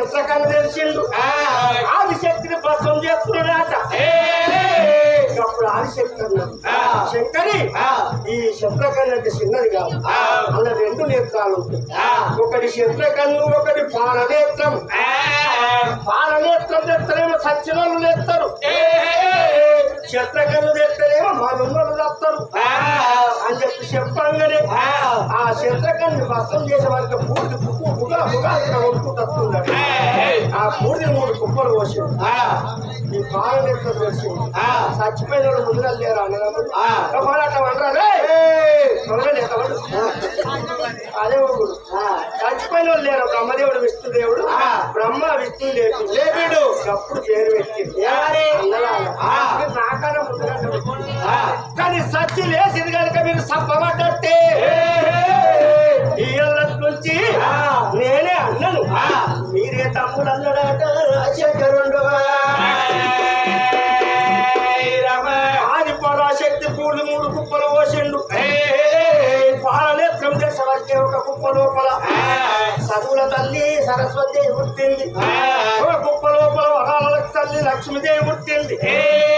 చిత్రకళ తెలిసిండు ఆదిశక్తిని భస్మం చేస్తున్నాడట అప్పుడు ఆదిశక్తి శంకరి ఈ చిత్రకన్ను అంటే చిన్నది కాదు. అలా రెండు నేత్రాలు ఒకటి చిత్రకన్ను ఒకటి పాలనేత్రం పాలనేత్రం తెత్తనేమో సచ్చినోళ్ళు తెస్తారు చిత్రకన్ను తెత్తనేమో మనున్నోళ్ళు తెస్తారు అని చెప్పి చెప్పంగానే ఆ చిత్రకన్ను భస్మం చేసే వారికి పూర్తి బుక్కు బుగా బుగా ఆ పూర్తి మూడు కుప్పలు పోసి ఈ పాలనేత్రం తెలిసి చచ్చిపోయిన వాళ్ళు ముందుగా లేరు? అన్నదమ్ముడు అట్లా వండరా అదే ఒకడు చచ్చిపోయిన వాళ్ళు లేరు? బ్రహ్మదేవుడు విష్ణుదేవుడు? బ్రహ్మ విష్ణు లేపి. లేపిడు. అప్పుడు పేరు పెట్టింది. నాకన్నా ముందుగా కానీ సచ్చి లేచింది కనుక మీరు ఇళ్ళ నుంచి నేనే అన్నను. మీరే తమ్ముడు అన్నాడట ఆది పరాశక్తి పూర్తి మూడు కుప్పలు పోసిండు. పాలనేత్రం దేశవచ్చే ఒక కుప్ప లోపల. చదువుల తల్లి సరస్వతి పుట్టింది. ఒక కుప్ప లోపల వరాల తల్లి లక్ష్మీదేవి పుట్టింది. పెద్ద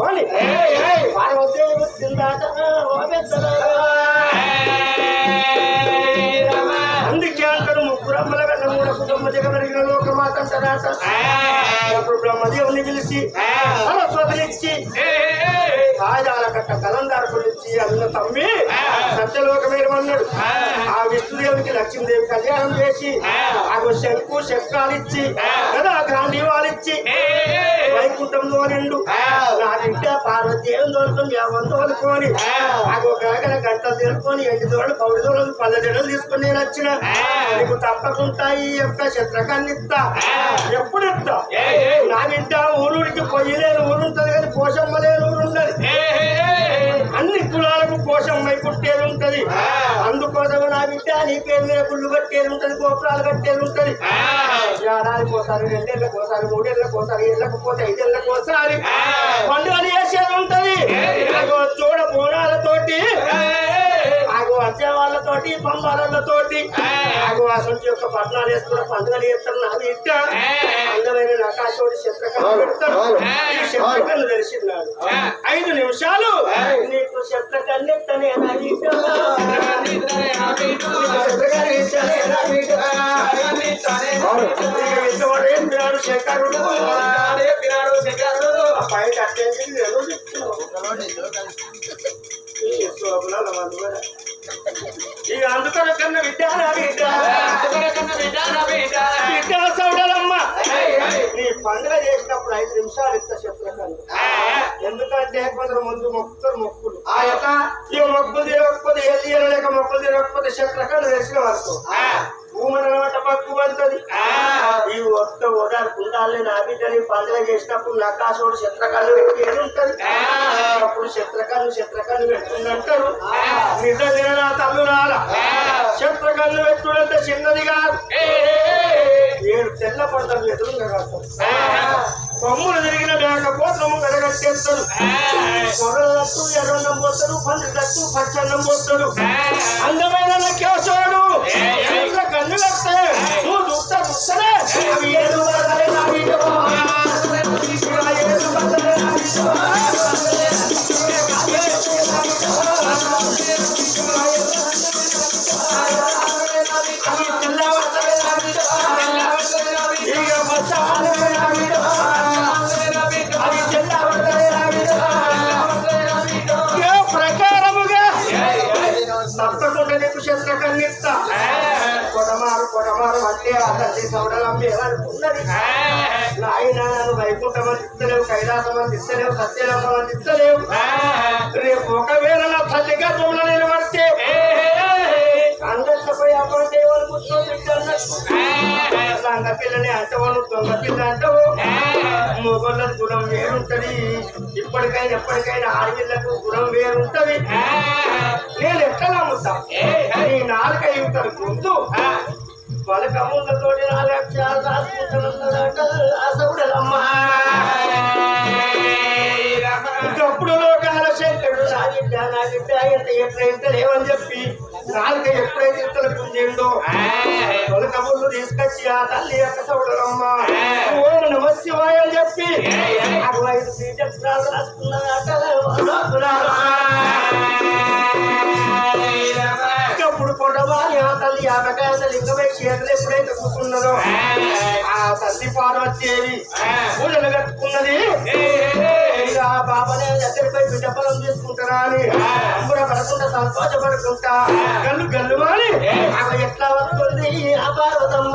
పులి మీద కూర్చొని అందుకే అంటాడు ముగ్గురమ్మల కన్నా మూడు కుటుంబ జగమెరిగిన లోకమాత అంటాడట అప్పుడు బ్రహ్మదేవుని పిలిచి సరస్వతినిచ్చి రాజాల కట్ట కలందార్పునిచ్చి అన్న తమ్మి సత్యలోకమేమన్నాడు ఆ విష్ణుదేవునికి లక్ష్మీదేవి కళ్యాణం చేసి ఆకు శంకు చక్రాలిచ్చి కదా గాంధీవాలిచ్చి వైకుంఠంలో నిండు నా బిడ్డ పార్వతీదేవుని దొరుకుతుంది ఎవరిని తోలుకొని ఆకు గగన గంటలు తెలుసుకొని ఎండి దోళ్ళు పౌడి దోళ్ళు పళ్ళ జడలు తీసుకొని నేను వచ్చిన. నీకు తప్పకుండా ఈ యొక్క చిత్రకాన్ని ఇస్తా. ఎప్పుడు ఇస్తా? నా బిడ్డ ఊరుడికి పొయ్యి లేని ఊరు ఉంటది కానీ పోషమ్మ లేని ఊరు ఉండదు అన్ని కులాలకు పోషమ్మ పుట్టేది ఉంటది. నా బిడ్డ నీ పేరు మీద గుళ్ళు కట్టేది ఉంటది గోపురాలు కట్టేది ఉంటది. ఏడాదికి ఒకసారి రెండేళ్ళకి ఒకసారి మూడేళ్ళకి ఒకసారి ఏళ్ళకి పోతే ఐదేళ్ళకి ఒకసారి పండుగలు చేసేది ఉంటది. చూడ బోనాలతోటి ఆగు అచ్చే వాళ్ళతోటి పంబాలతోటి ఆగు అసలు యొక్క పట్టణాలు వేసుకున్న పండుగలు చేస్తారు నాది ఇట్ట అందమైన నకాశోడి చిత్రకళ పెడతారు. చిత్రకళ ఐదు నిమిషాలు. నీకు చిత్రకళ ఎత్తనే చెప్తున్నావు ఈ శోభనాల మధువర. ఇక అందుకని కన్నా విద్యారా విద్యా సౌడలమ్మ నీ పండుగ చేసినప్పుడు ఐదు నిమిషాలు ఇస్తా చిత్రకళ ఎందుకంటే కొందరు ముందు మొక్కుతారు మొక్కులు. ఈ మొక్కులు తిరగకపోతే ఏది తిరగలేక మొక్కులు తిరగకపోతే చిత్రకళ వేసిన వరకు. భూమిని అనమాట పక్కు పడుతుంది. ఈ ఒక్క ఓడాడు కుండాలని నా బిడ్డని పండుగ చేసినప్పుడు నకాశోడు చిత్రకళ పెట్టి ఉంటది అప్పుడు చిత్రకళ చిత్రకళ పెట్టుందంటారు నిజంగా నా తల్లురాల చిత్రకళ పెట్టుడంటే చిన్నది కాదు. ఏడు తెల్ల పంటలు ఎదురుగా కాస్తాం కొమ్ములు తిరిగిన వెలగట్టేస్తారు ఎర్రన్నం పచ్చన్నం పోతాడు అందమైన కేశవుడు కన్ను వస్తే నువ్వు చూస్తా చూస్తేనే కొడమారు అంటే ఆ తల్లి సౌడలమ్మి నాయన నన్ను వైకుంఠం అని ఇస్తలేవు కైలాసం అని ఇస్తలేవు సత్యలోకం అని ఇస్తలేవు రేపు ఒకవేళ నా తల్లి గర్భంలో నిలబడితే అందరిపోయి అప్పుడు దేవుని లంగ పిల్లని అంటవాళ్ళు దొంగ పిల్ల అంటవు. మొగోళ్ళ గుణం వేరుంటది. ఇప్పటికైనా ఎప్పటికైనా ఆడపిల్లకు గుణం వేరుంటది. నేను ఎట్లా నమ్ముతా? నీ నాలుక ఇవుతారు ముందు పలక ముందుతోటి నాలుగు అక్షరాలు రాసుకుంటున్నాడట ఒకప్పుడు లోకాల శంకరుడు నా బిడ్డ నా బిడ్డ ఎంత ఎప్పుడైతే లేవని చెప్పి నాలుక ఎప్పుడైతే ఇతల పుంజిండో తొలక తీసుకొచ్చి ఆ తల్లి యొక్క సౌడరమ్మ ఓం నమ శివాయ అని చెప్పి అరవై ఐదు సీజెత్రాలు రాసుకున్నదట అప్పుడు పొడవాలి ఆ తల్లి యాభకాయ లింగమై చేతులు ఎప్పుడైతే కూర్చున్నదో ఆ. తల్లి పార్వతీదేవి పూజలు కట్టుకున్నది. ఆ బాబానే దగ్గరపై బిడ్డ పొలం తీసుకుంటారా అని అమ్ముడ పడకుండా సంతోషపడుకుంటా. గల్లు గల్లు ఆమె ఎట్లా వస్తుంది ఆ పార్వతమ్మ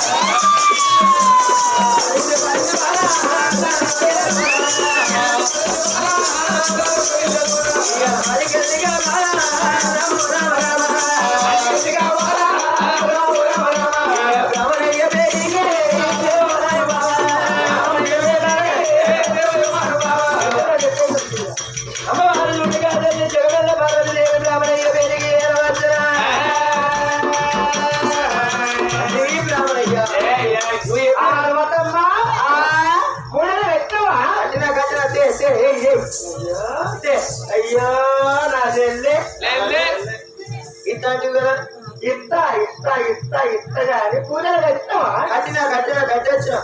అయ్యో నా చెల్లి. ఇట్లాంటివి కదా. ఇత్త ఇత్త ఇత్త ఇత్త గాని పూజలు కట్టినవా కట్టిన కట్టిన కట్టొచ్చిన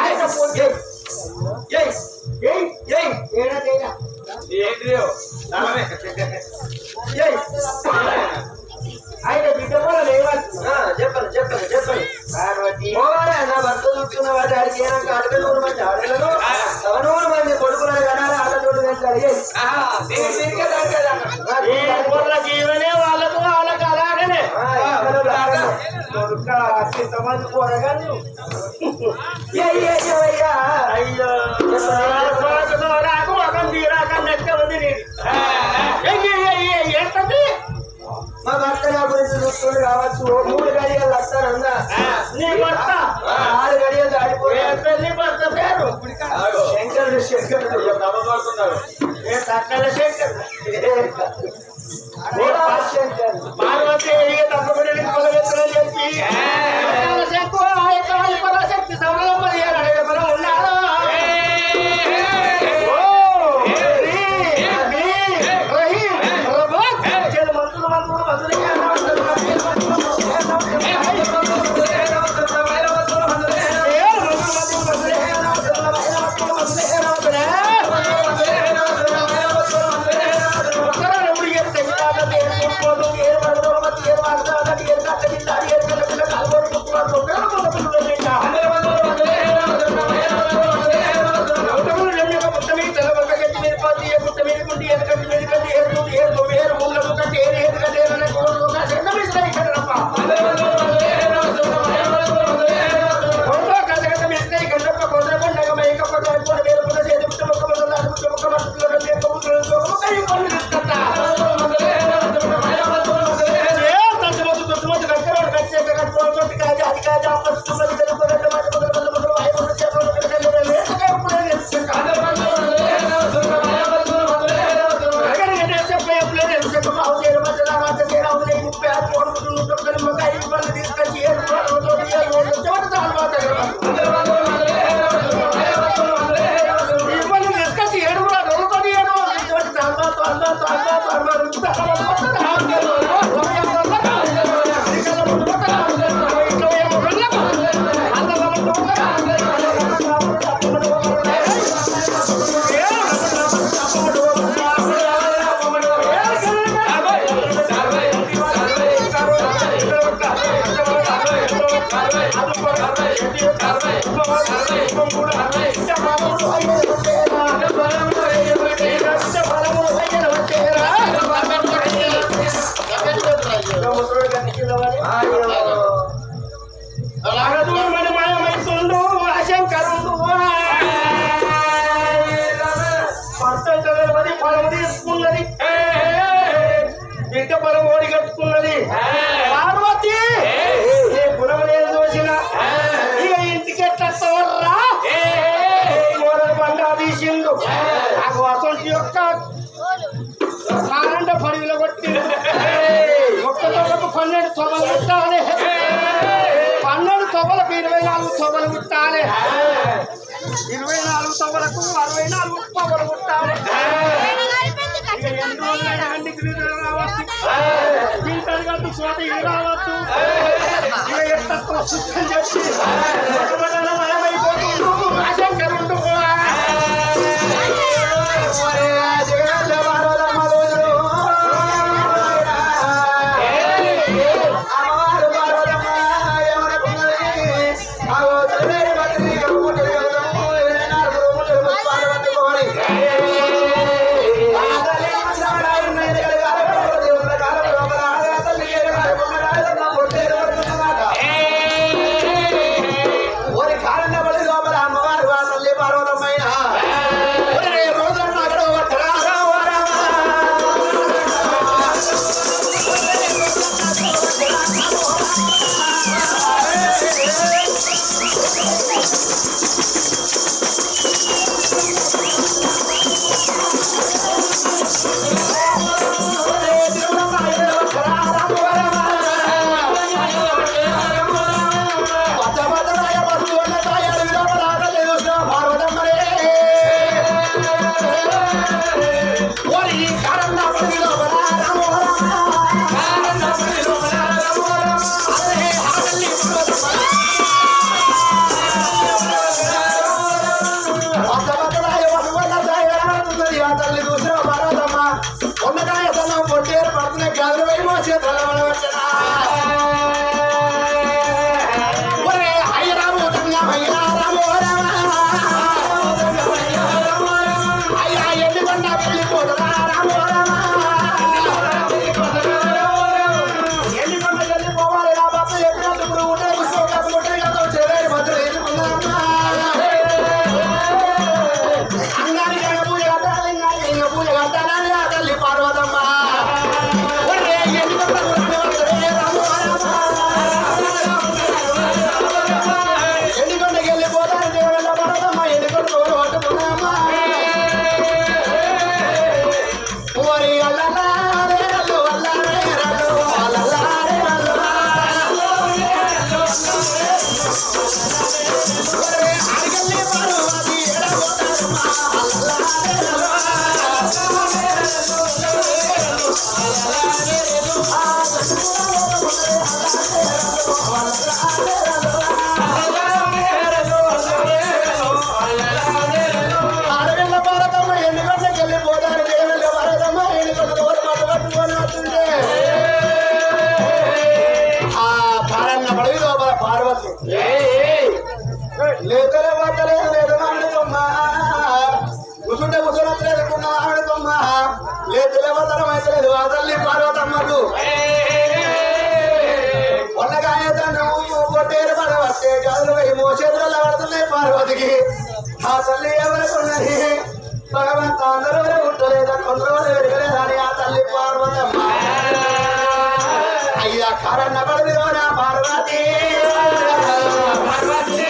ఆయన పూజ ఏయ్ ఏయ్ ఏయ్ ఏడా తేడా? ఏయ్. ఆయన బిడ్డ కూడా లేవచ్చు చెప్పండి చెప్పండి చెప్పండి. పార్వతి. నా భర్త చూస్తున్న వాటి ఆడికి ఏనాక అడగనూరు మంది ఆడలను సవనూరు మంది కొడుకులను కనాలి ఆడతోడు జీవనే వాళ్ళకు వాళ్ళకు అలాగనే. ఇంతమంది కూరగాయలు. అయ్యో రావచ్చు ఓ మూడు గడియలు వస్తానన్నా ఆరు గడియలు దాడిపోయా నీ భర్త పేరు? శంకరుడు శంకరుడు. ఏ తక్కల శంకరుడు. పార్వతి తప్పకుండా చెప్పి. తొమ్మలకు ఇరవై నాలుగు తొమ్మలు కుట్టాలి. ఇరవై నాలుగు తొమ్మలకు అరవై నాలుగు తొమ్మలు కుట్టాలి. చోటి రావద్దు. తల్లి ఎవరుకున్నది? భగవంత అందరూ వెలుగుంటలేదా కొందరు వెలుగలేదా అని ఆ తల్లి పార్వతమ్మ? అయ్యా కరన్న పడదిరోనా పార్వతి. పార్వతి.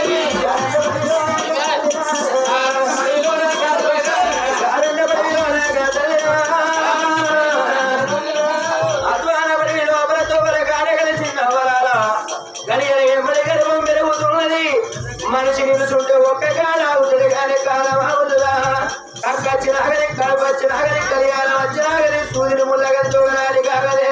వచ్చినాగని కడప వచ్చినాగని కళ్యాణం వచ్చినాగని సూర్యుని ముల్లగని చూడడానికి కాగలే